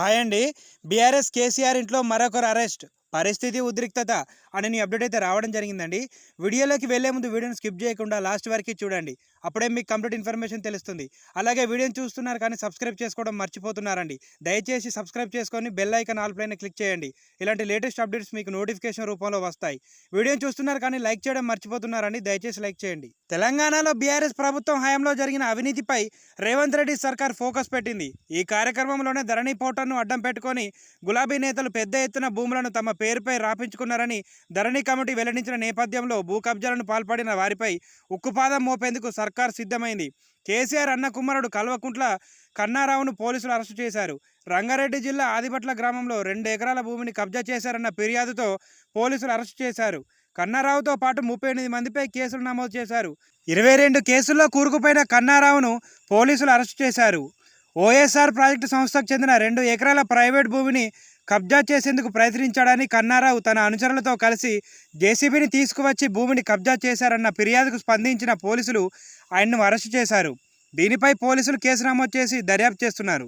Hi అండి. BRS KCR ఇంట్లో మరొకరు అరెస్ట్. పరిస్థితి ఉద్రిక్తత అని నీ అప్డేట్ అయితే రావడం జరిగిందండి. వీడియోలోకి వెళ్ళే ముందు వీడియోని స్కిప్ చేయకుండా లాస్ట్ వరకు చూడండి. అప్పుడే మీకు కంప్లీట్ ఇన్ఫర్మేషన్ తెలుస్తుంది. అలాగే వీడియోని చూస్తున్నారు కానీ సబ్స్క్రైబ్ చేసుకోవడం మర్చిపోతున్నారండి. దయచేసి సబ్స్క్రైబ్ చేసుకొని బెల్ ఐకాన్ ఆల్ పైన క్లిక్ చేయండి. ఇలాంటి లేటెస్ట్ అప్డేట్స్ మీకు నోటిఫికేషన్ రూపంలో వస్తాయి. వీడియోని చూస్తున్నారు కానీ లైక్ చేయడం మర్చిపోతున్నారండి. దయచేసి లైక్ చేయండి. తెలంగాణలో బీఆర్ఎస్ ప్రభుత్వం హయాంలో జరిగిన అవినీతిపై రేవంత్ రెడ్డి సర్కార్ ఫోకస్ పెట్టింది. ఈ కార్యక్రమంలోనే ధరణి పోటర్ను అడ్డం పెట్టుకొని గులాబీ నేతలు పెద్ద ఎత్తున భూములను తమ పేరుపై రాపించుకున్నారని ధరణి కమిటీ వెల్లడించిన నేపథ్యంలో భూ కబ్జాలను పాల్పడిన వారిపై ఉక్కుపాదం మోపేందుకు సర్కార్ సిద్ధమైంది. కేసీఆర్ అన్న కుమారుడు కల్వకుంట్ల కన్నారావును పోలీసులు అరెస్టు చేశారు. రంగారెడ్డి జిల్లా ఆదిపట్ల గ్రామంలో రెండు ఎకరాల భూమిని కబ్జా చేశారన్న ఫిర్యాదుతో పోలీసులు అరెస్టు చేశారు. కన్నారావుతో పాటు ముప్పై ఎనిమిది మందిపై కేసులు నమోదు చేశారు. ఇరవై రెండు కేసుల్లో కూరుకుపోయిన కన్నారావును పోలీసులు అరెస్టు చేశారు. ఓఎస్ఆర్ ప్రాజెక్టు సంస్థకు చెందిన రెండు ఎకరాల ప్రైవేట్ భూమిని కబ్జా చేసేందుకు ప్రయత్నించాడని కన్నారావు తన అనుచరులతో కలిసి జేసీబీని తీసుకువచ్చి భూమిని కబ్జా చేశారన్న ఫిర్యాదుకు స్పందించిన పోలీసులు ఆయన్ను అరెస్టు చేశారు. దీనిపై పోలీసులు కేసు నమోదు చేసి దర్యాప్తు చేస్తున్నారు.